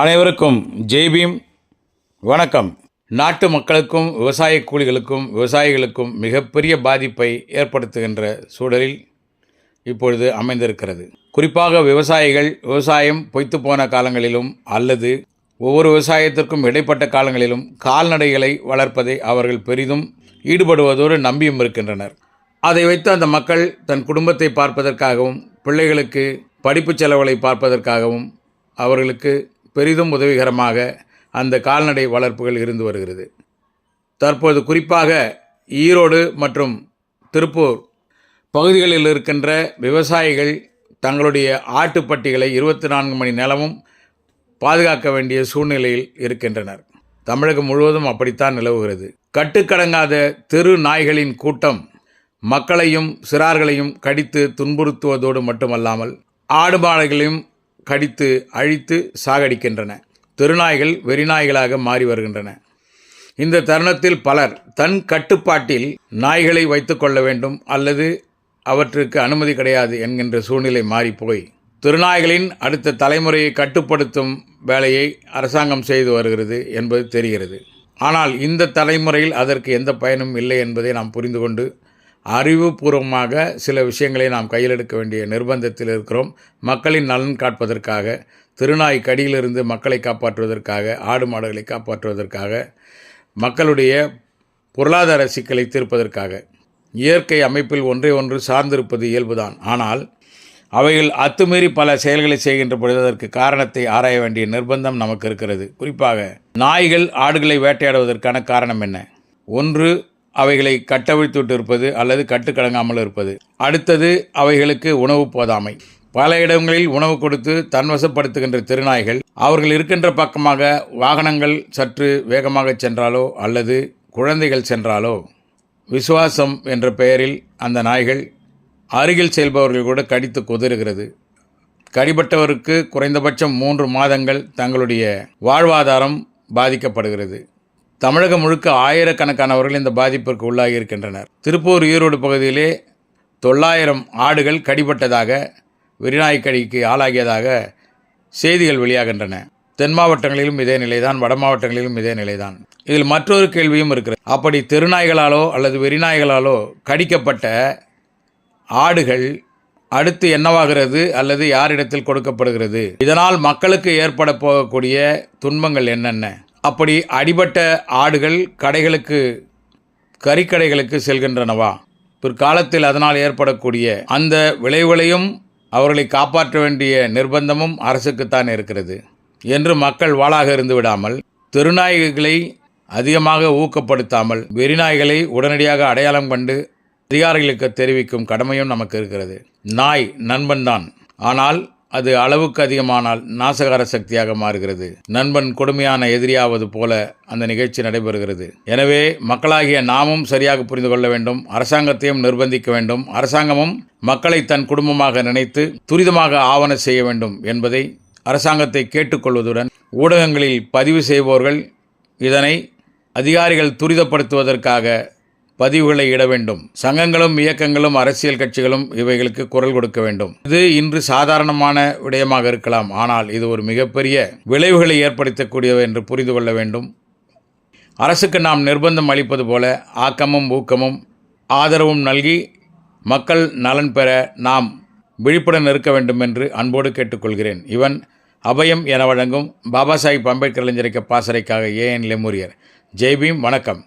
அனைவருக்கும் ஜெய்பீம் வணக்கம். நாட்டு மக்களுக்கும் விவசாய கூலிகளுக்கும் விவசாயிகளுக்கும் மிகப்பெரிய பாதிப்பை ஏற்படுத்துகின்ற சூழலில் இப்பொழுது அமைந்திருக்கிறது. குறிப்பாக விவசாயிகள் விவசாயம் பொய்த்து போன காலங்களிலும் அல்லது ஒவ்வொரு விவசாயத்திற்கும் இடைப்பட்ட காலங்களிலும் கால்நடைகளை வளர்ப்பதை அவர்கள் பெரிதும் ஈடுபடுவதோடு நம்பியும் இருக்கின்றனர். அதை வைத்து அந்த மக்கள் தன் குடும்பத்தை பார்ப்பதற்காகவும் பிள்ளைகளுக்கு படிப்பு செலவுகளை பார்ப்பதற்காகவும் அவர்களுக்கு பெரிதும் உதவிகரமாக அந்த கால்நடை வளர்ப்புகள் இருந்து வருகிறது. தற்போது குறிப்பாக ஈரோடு மற்றும் திருப்பூர் பகுதிகளில் இருக்கின்ற விவசாயிகள் தங்களுடைய ஆட்டுப்பட்டிகளை இருபத்தி நான்கு மணி நேரமும் பாதுகாக்க வேண்டிய சூழ்நிலையில் இருக்கின்றனர். தமிழகம் முழுவதும் அப்படித்தான் நிலவுகிறது. கட்டுக்கடங்காத தெரு நாய்களின் கூட்டம் மக்களையும் சிறார்களையும் கடித்து துன்புறுத்துவதோடு மட்டுமல்லாமல் ஆடு மாடுகளையும் கடித்து அழித்து சாகடிக்கின்றன. தெருநாய்கள் வெறிநாய்களாக மாறி வருகின்றன. இந்த தருணத்தில் பலர் தன் கட்டுப்பாட்டில் நாய்களை வைத்து கொள்ள வேண்டும் அல்லது அவற்றுக்கு அனுமதி கிடையாது என்கின்ற சூழ்நிலை மாறிப்போய் திருநாய்களின் அடுத்த தலைமுறையை கட்டுப்படுத்தும் வேலையை அரசாங்கம் செய்து வருகிறது என்பது தெரிகிறது. ஆனால் இந்த தலைமுறையில் அதற்கு எந்த பயனும் இல்லை என்பதை நாம் புரிந்து கொண்டு அறிவுபூர்வமாக சில விஷயங்களை நாம் கையில் எடுக்க வேண்டிய நிர்பந்தத்தில் இருக்கிறோம். மக்களின் நலன் காப்பதற்காக திருநாய் கடியிலிருந்து மக்களை காப்பாற்றுவதற்காக ஆடு மாடுகளை காப்பாற்றுவதற்காக மக்களுடைய பொருளாதார சிக்கலை தீர்ப்பதற்காக. இயற்கை அமைப்பில் ஒன்றை ஒன்று சார்ந்திருப்பது இயல்புதான். ஆனால் அவைகள் அத்துமீறி பல செயல்களை செய்கின்ற பொழுது அதற்கு காரணத்தை ஆராய வேண்டிய நிர்பந்தம் நமக்கு இருக்கிறது. குறிப்பாக நாய்கள் ஆடுகளை வேட்டையாடுவதற்கான காரணம் என்ன? ஒன்று அவைகளை கட்டவிழ்த்துவிட்டு இருப்பது அல்லது கட்டுக்கடங்காமல் இருப்பது. அடுத்தது அவைகளுக்கு உணவு போதாமை. பல இடங்களில் உணவு கொடுத்து தன்வசப்படுத்துகின்ற திருநாய்கள் அவர்கள் இருக்கின்ற பக்கமாக வாகனங்கள் சற்று வேகமாக சென்றாலோ அல்லது குழந்தைகள் சென்றாலோ விசுவாசம் என்ற பெயரில் அந்த நாய்கள் அருகில் செல்பவர்கள் கூட கடித்து குதறுகிறது கடிபட்டவருக்கு குறைந்தபட்சம் மூன்று மாதங்கள் தங்களுடைய வாழ்வாதாரம் பாதிக்கப்படுகிறது. தமிழகம் முழுக்க ஆயிரக்கணக்கானவர்கள் இந்த பாதிப்பிற்கு உள்ளாகி இருக்கின்றனர். திருப்பூர் ஈரோடு பகுதியிலே தொள்ளாயிரம் ஆடுகள் கடிபட்டதாக வெறிநாய்க்கடிக்கு ஆளாகியதாக செய்திகள் வெளியாகின்றன. தென் மாவட்டங்களிலும் இதே நிலைதான் வட மாவட்டங்களிலும் இதே நிலைதான். இதில் மற்றொரு கேள்வியும் இருக்கிறது. அப்படி தெருநாய்களாலோ அல்லது வெறிநாய்களாலோ கடிக்கப்பட்ட ஆடுகள் அடுத்து என்னவாகிறது அல்லது யாரிடத்தில் கொடுக்கப்படுகிறது? இதனால் மக்களுக்கு ஏற்பட போகக்கூடிய துன்பங்கள் என்னென்ன? அப்படி அடிபட்ட ஆடுகள் கடைகளுக்கு கறிக்கடைகளுக்கு செல்கின்றனவா? பிற்காலத்தில் அதனால் ஏற்படக்கூடிய அந்த விளைவுகளையும் அவர்களை காப்பாற்ற வேண்டிய நிர்பந்தமும் அரசுக்குத்தான் இருக்கிறது. என்று மக்கள் வாளாக இருந்து விடாமல் தெருநாய்களை அதிகமாக ஊக்கப்படுத்தாமல் வெறிநாய்களை உடனடியாக அடையாளம் கண்டு அதிகாரிகளுக்கு தெரிவிக்கும் கடமையும் நமக்கு இருக்கிறது. நாய் நண்பன்தான். ஆனால் அது அளவுக்கு அதிகமானால் நாசகார சக்தியாக மாறுகிறது. நண்பன் கொடுமையான எதிரியாவது போல அந்த நிகழ்ச்சி நடைபெறுகிறது. எனவே மக்களாகிய நாமும் சரியாக புரிந்து கொள்ள வேண்டும். அரசாங்கத்தையும் நிர்பந்திக்க வேண்டும். அரசாங்கமும் மக்களை தன் குடும்பமாக நினைத்து துரிதமாக ஆவண செய்ய வேண்டும் என்பதை அரசாங்கத்தை கேட்டுக்கொள்வதுடன் ஊடகங்களில் பதிவு செய்பவர்கள் இதனை அதிகாரிகள் துரிதப்படுத்துவதற்காக பதிவுகளை இட வேண்டும். சங்கங்களும் இயக்கங்களும் அரசியல் கட்சிகளும் இவைகளுக்கு குரல் கொடுக்க வேண்டும். இது இன்று சாதாரணமான விடயமாக இருக்கலாம். ஆனால் இது ஒரு மிகப்பெரிய விளைவுகளை ஏற்படுத்தக்கூடியவை என்று புரிந்து கொள்ள வேண்டும். அரசுக்கு நாம் நிர்பந்தம் அளிப்பது போல ஆக்கமும் ஊக்கமும் ஆதரவும் நல்கி மக்கள் நலன் பெற நாம் விழிப்புடன் இருக்க வேண்டும் என்று அன்போடு கேட்டுக்கொள்கிறேன். இவன் அபயம் என வழங்கும் பாபா சாஹிப் அம்பேத்கர் இளைஞரிக்க பாசறைக்காக ஏஎன் லெமூரியர். ஜெய்பீம் வணக்கம்.